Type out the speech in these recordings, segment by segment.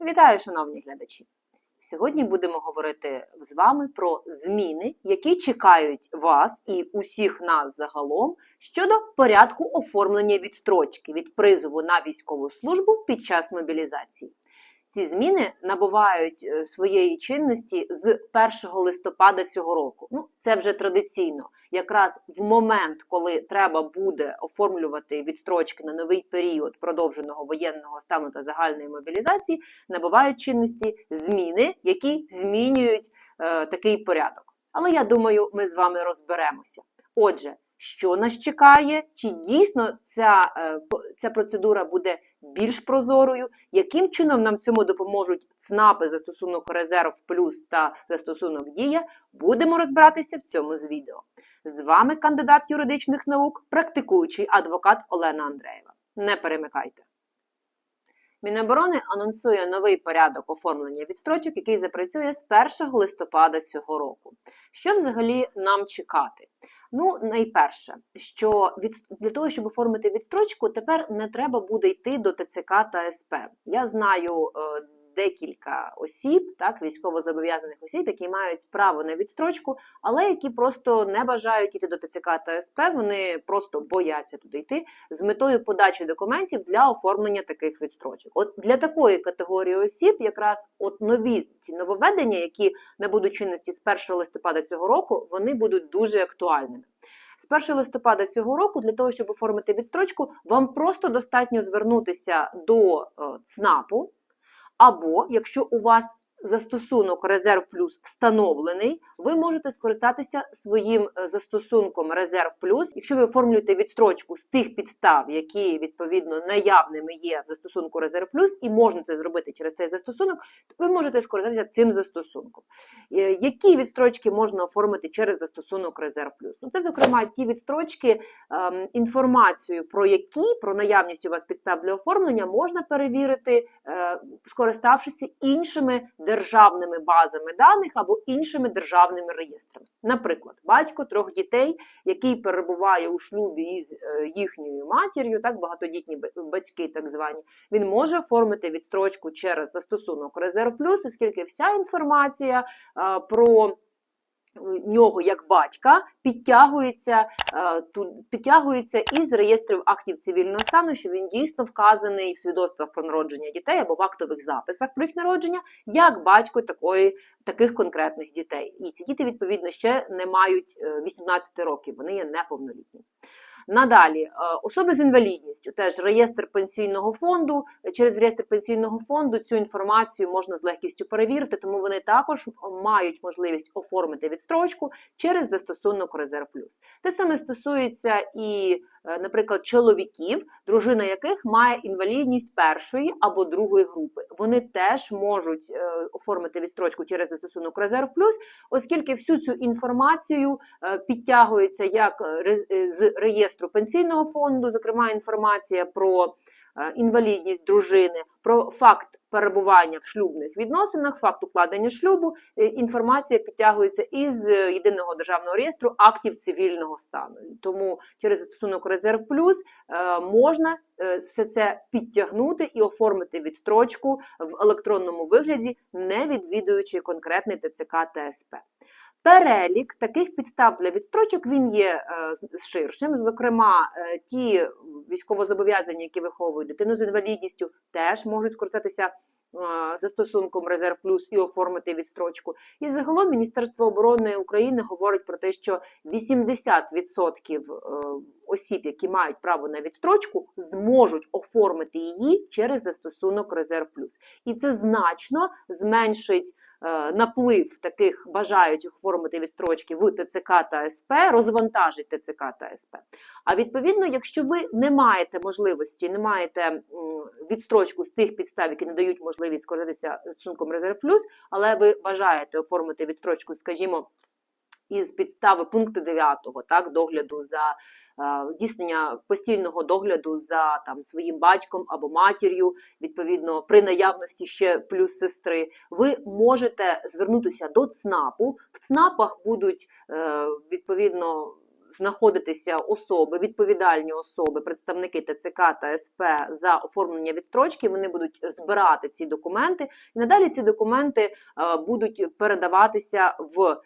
Вітаю, шановні глядачі! Сьогодні будемо говорити з вами про зміни, які чекають вас і усіх нас загалом щодо порядку оформлення відстрочки від призову на військову службу під час мобілізації. Ці зміни набувають е, своєї чинності з 1 листопада цього року. Ну, це вже традиційно. Якраз в момент, коли треба буде оформлювати відстрочки на новий період продовженого воєнного стану та загальної мобілізації, набувають чинності зміни, які змінюють е, такий порядок. Але я думаю, ми з вами розберемося. Отже, що нас чекає, чи дійсно ця, е, ця процедура буде більш прозорою, яким чином нам в цьому допоможуть ЦНАПи застосунок резерв плюс та застосунок дія, будемо розбиратися в цьому з відео. З вами кандидат юридичних наук, практикуючий адвокат Олена Андреєва. Не перемикайте. Міноборони анонсує новий порядок оформлення відстрочок, який запрацює з 1 листопада цього року. Що взагалі нам чекати? Ну, найперше, що від для того, щоб оформити відстрочку, тепер не треба буде йти до ТЦК та СП. Я знаю е, декілька осіб, так військовозобов'язаних осіб, які мають право на відстрочку, але які просто не бажають йти до ТЦК та СП. Вони просто бояться туди йти з метою подачі документів для оформлення таких відстрочок. От для такої категорії осіб, якраз от нові ці нововведення, які набудуть чинності з 1 листопада цього року, вони будуть дуже актуальними. З 1 листопада цього року для того, щоб оформити відстрочку, вам просто достатньо звернутися до е, ЦНАПу, або якщо у вас застосунок Резерв Плюс встановлений, ви можете скористатися своїм е, застосунком Резерв Плюс. Якщо ви оформлюєте відстрочку з тих підстав, які відповідно наявними є в застосунку Резерв Плюс, і можна це зробити через цей застосунок, то ви можете скористатися цим застосунком. Е, Які відстрочки можна оформити через застосунок Резерв Плюс? Ну, це, зокрема, ті відстрочки, ем, інформацію про які, про наявність у вас підстав для оформлення, можна перевірити, е, скориставшися іншими державними базами даних або іншими державними реєстрами. Наприклад, батько трьох дітей, який перебуває у шлюбі із е, їхньою матір'ю, так багатодітні батьки, так звані, він може оформити відстрочку через застосунок Резерв Плюс, оскільки вся інформація е, про нього як батька підтягується, е, підтягується із реєстрів актів цивільного стану, що він дійсно вказаний в свідоцтвах про народження дітей або в актових записах про їх народження, як батько такої, таких конкретних дітей. І ці діти, відповідно, ще не мають е, 18 років, вони є неповнолітні. Надалі, е, особи з інвалідністю, теж реєстр пенсійного фонду. Через реєстр пенсійного фонду цю інформацію можна з легкістю перевірити, тому вони також мають можливість оформити відстрочку через застосунок Резерв Плюс. Те саме стосується і, е, наприклад, чоловіків, дружина яких має інвалідність першої або другої групи. Вони теж можуть е, оформити відстрочку через застосунок Резерв Плюс, оскільки всю цю інформацію підтягується як з реєстру пенсійного фонду, зокрема інформація про е, інвалідність дружини, про факт перебування в шлюбних відносинах, факт укладення шлюбу. Е, Інформація підтягується із е, єдиного державного реєстру актів цивільного стану. Тому через застосунок Резерв Плюс можна все це підтягнути і оформити відстрочку в електронному вигляді, не відвідуючи конкретний ТЦК та СП. Перелік таких підстав для відстрочок він є е, ширшим. Зокрема, е, ті військовозобов'язані, які виховують дитину з інвалідністю, теж можуть скористатися е, застосунком Резерв Плюс і оформити відстрочку. І загалом Міністерство оборони України говорить про те, що 80% е, осіб, які мають право на відстрочку, зможуть оформити її через застосунок Резерв Плюс. І це значно зменшить наплив таких бажаючих оформити відстрочки в ТЦК та СП, розвантажить ТЦК та СП. А відповідно, якщо ви не маєте можливості, не маєте відстрочку з тих підстав, які не дають можливість скористатися сумком Резерв Плюс, але ви бажаєте оформити відстрочку, скажімо, із підстави пункту 9, так, догляду за е, здійснення постійного догляду за там своїм батьком або матір'ю, відповідно, при наявності ще плюс сестри, ви можете звернутися до ЦНАПу. В ЦНАПах будуть е, відповідно знаходитися особи, відповідальні особи, представники ТЦК та СП за оформлення відстрочки, вони будуть збирати ці документи, і надалі ці документи е, будуть передаватися в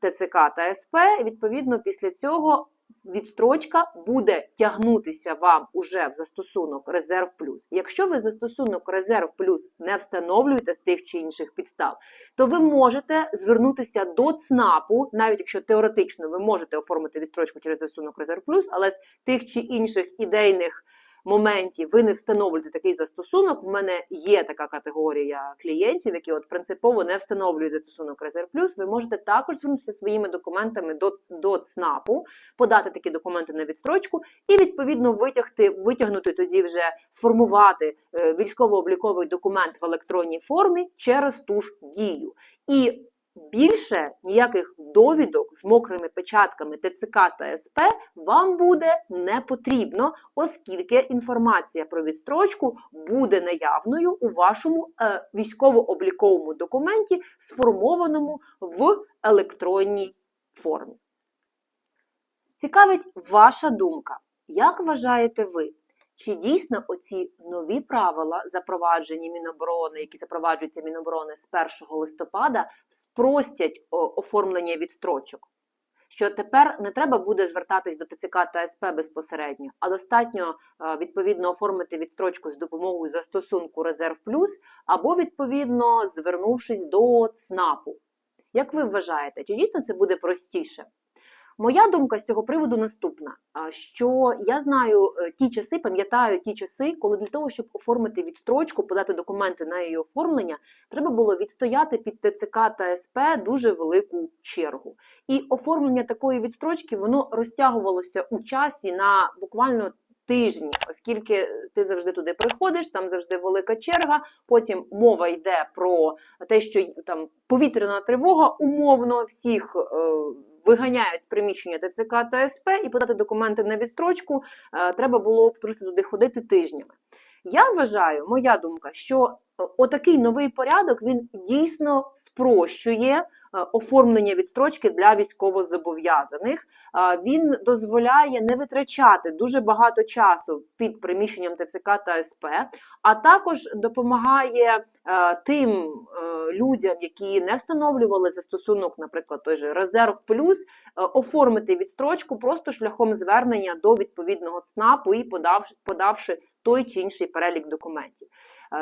ТЦК та СП. Відповідно, після цього відстрочка буде тягнутися вам уже в застосунок Резерв Плюс. Якщо ви застосунок Резерв Плюс не встановлюєте з тих чи інших підстав, то ви можете звернутися до ЦНАПу, навіть якщо теоретично ви можете оформити відстрочку через застосунок Резерв Плюс, але з тих чи інших ідейних моментів ви не встановлюєте такий застосунок. В мене є така категорія клієнтів, які от принципово не встановлюють застосунок Резерв Плюс. Ви можете також звернутися своїми документами до, до ЦНАПу, подати такі документи на відстрочку і відповідно витягти, витягнути тоді вже сформувати е, військово-обліковий документ в електронній формі через ту ж дію. І Більше ніяких довідок з мокрими печатками ТЦК та СП вам буде не потрібно, оскільки інформація про відстрочку буде наявною у вашому е, військово-обліковому документі, сформованому в електронній формі. Цікавить ваша думка. Як вважаєте ви? Чи дійсно оці нові правила, запроваджені Міноборони, які запроваджуються Міноборони з 1 листопада, спростять оформлення відстрочок? Що тепер не треба буде звертатись до ТЦК та СП безпосередньо, а достатньо відповідно оформити відстрочку з допомогою застосунку Резерв Плюс, або відповідно звернувшись до ЦНАПу. Як ви вважаєте, чи дійсно це буде простіше? Моя думка з цього приводу наступна: що я знаю е, ті часи, пам'ятаю ті часи, коли для того, щоб оформити відстрочку, подати документи на її оформлення, треба було відстояти під ТЦК та СП дуже велику чергу. І оформлення такої відстрочки воно розтягувалося у часі на буквально. Тижні, оскільки ти завжди туди приходиш, там завжди велика черга. Потім мова йде про те, що там повітряна тривога умовно всіх е, виганяють з приміщення ТЦК та СП і подати документи на відстрочку, е, треба було просто туди ходити тижнями. Я вважаю, моя думка, що е, отакий новий порядок він дійсно спрощує оформлення відстрочки для військовозобов'язаних. Е, він дозволяє не витрачати дуже багато часу під приміщенням ТЦК та СП, а також допомагає е, тим людям, які не встановлювали застосунок, наприклад, той же резерв плюс, оформити відстрочку просто шляхом звернення до відповідного ЦНАПу і подавши той чи інший перелік документів.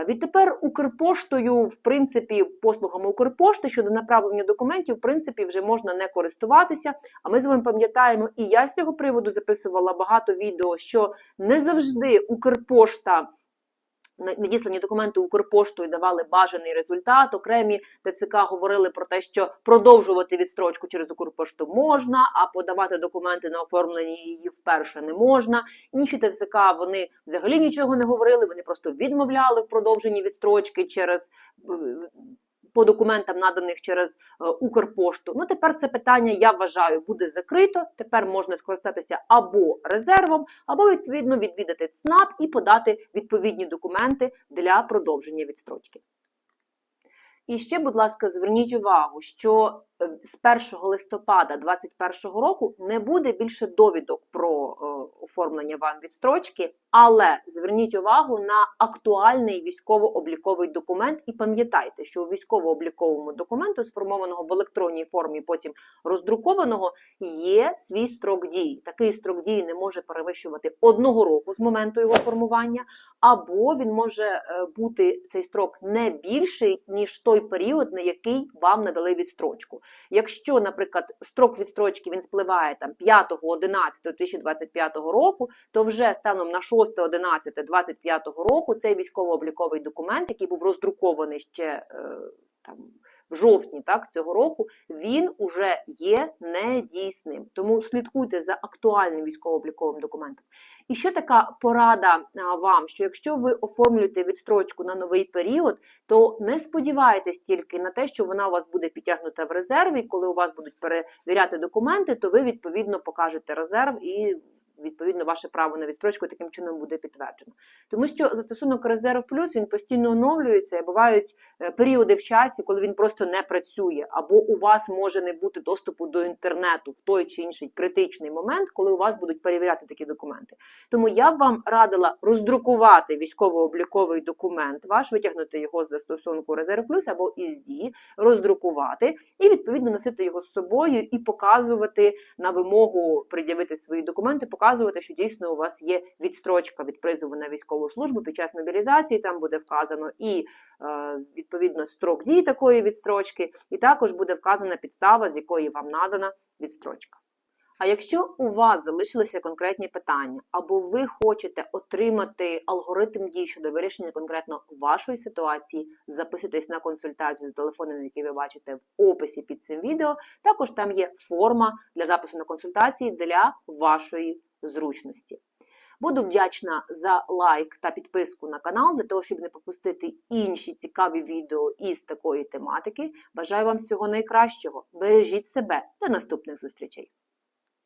Відтепер Укрпоштою, в принципі, послугами Укрпошти щодо направлення документів, в принципі, вже можна не користуватися. А ми з вами пам'ятаємо, і я з цього приводу записувала багато відео, що не завжди Укрпошта надіслані документи Укрпоштою давали бажаний результат. Окремі ТЦК говорили про те, що продовжувати відстрочку через Укрпошту можна, а подавати документи на оформлення її вперше не можна. Інші ТЦК вони взагалі нічого не говорили. Вони просто відмовляли в продовженні відстрочки через е, по документам, наданих через е, Укрпошту. Ну тепер це питання, я вважаю, буде закрито. Тепер можна скористатися або резервом, або відповідно відвідати ЦНАП і подати відповідні документи для продовження відстрочки. І ще, будь ласка, зверніть увагу, що з 1 листопада 2021 року не буде більше довідок про е, оформлення вам відстрочки, але зверніть увагу на актуальний військово-обліковий документ і пам'ятайте, що у військово-обліковому документу, сформованого в електронній формі, потім роздрукованого, є свій строк дії. Такий строк дії не може перевищувати одного року з моменту його формування, або він може е, бути цей строк не більший, ніж той період, на який вам надали відстрочку. Якщо, наприклад, строк відстрочки він спливає там 5.11.2025 року, то вже станом на 6.11.25 року цей військово-обліковий документ, який був роздрукований ще е, там в жовтні так, цього року, він уже є недійсним. Тому слідкуйте за актуальним військово-обліковим документом. І ще така порада вам: що якщо ви оформлюєте відстрочку на новий період, то не сподівайтесь тільки на те, що вона у вас буде підтягнута в резерві. Коли у вас будуть перевіряти документи, то ви відповідно покажете резерв і відповідно ваше право на відстрочку таким чином буде підтверджено. Тому що застосунок резерв плюс він постійно оновлюється. і Бувають е, періоди в часі, коли він просто не працює, або у вас може не бути доступу до інтернету в той чи інший критичний момент, коли у вас будуть перевіряти такі документи. Тому я б вам радила роздрукувати військово-обліковий документ, ваш витягнути його з застосунку резерв плюс або із роздрукувати і відповідно носити його з собою і показувати на вимогу пред'явити свої документи, показувати, що дійсно у вас є відстрочка від призову на військову службу під час мобілізації. Там буде вказано і е, відповідно строк дії такої відстрочки, і також буде вказана підстава, з якої вам надана відстрочка. А якщо у вас залишилися конкретні питання, або ви хочете отримати алгоритм дій щодо вирішення конкретно вашої ситуації, записуйтесь на консультацію за телефоном, який ви бачите в описі під цим відео. Також там є форма для запису на консультації для вашої зручності. Буду вдячна за лайк та підписку на канал для того, щоб не пропустити інші цікаві відео із такої тематики. Бажаю вам всього найкращого. Бережіть себе до наступних зустрічей!